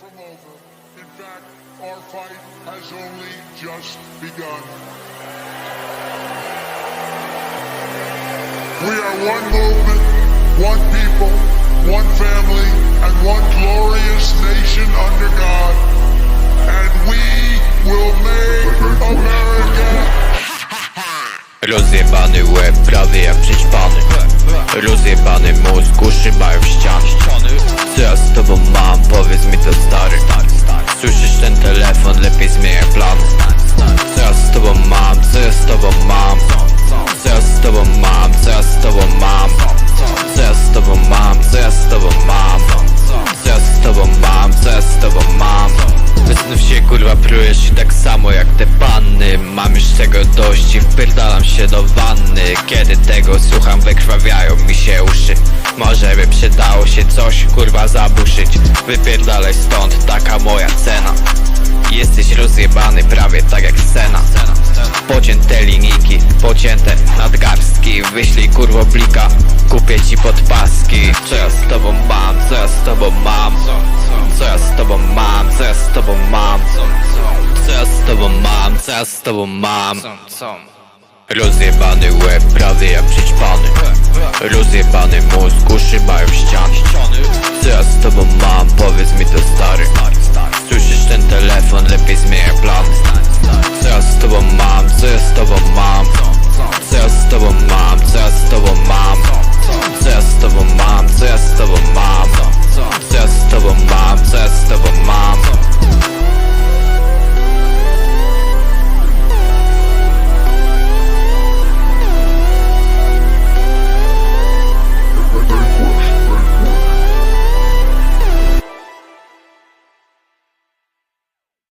from over. In fact, our fight has only just begun. We are one movement, one people, one family, and one glorious nation under God. And we will make America Rozjebany łeb, prawie jak przećpany Rozjebany mózg, uszy mają ściany Co ja telefon, lepiej zmieniaj plan. Co ja z tobą mam, co ja z tobą mam? Co ja z tobą mam, co ja z tobą mam? Co ja z tobą mam, co ja z tobą mam? Co ja z tobą mam, co ja z tobą mam? Wysnów się kurwa prujesz i tak samo jak te panny. Mam już tego dość i wpierdalam się do wanny. Kiedy tego słucham wykrwawiają mi się uszy. Może by przydało się coś kurwa zabuszyć Wypierdalaj stąd, taka moja cena Jesteś rozjebany prawie tak jak scena. Pocięte linijki, pocięte nadgarstki. Wyślij kurwo blika, kupię ci podpaski. Co ja z tobą mam, co ja z tobą mam? Co ja z tobą mam, co ja z tobą mam? Co ja z tobą mam, co ja z tobą mam? Rozjebany łeb, prawie jak przećpany. Rozjebany mózg, uszy mają ściany тобой мам. Це з тобой мам, це з тобой мам. Це з тобой мам, це з тобой мам. Це з тобой мам, це з тобой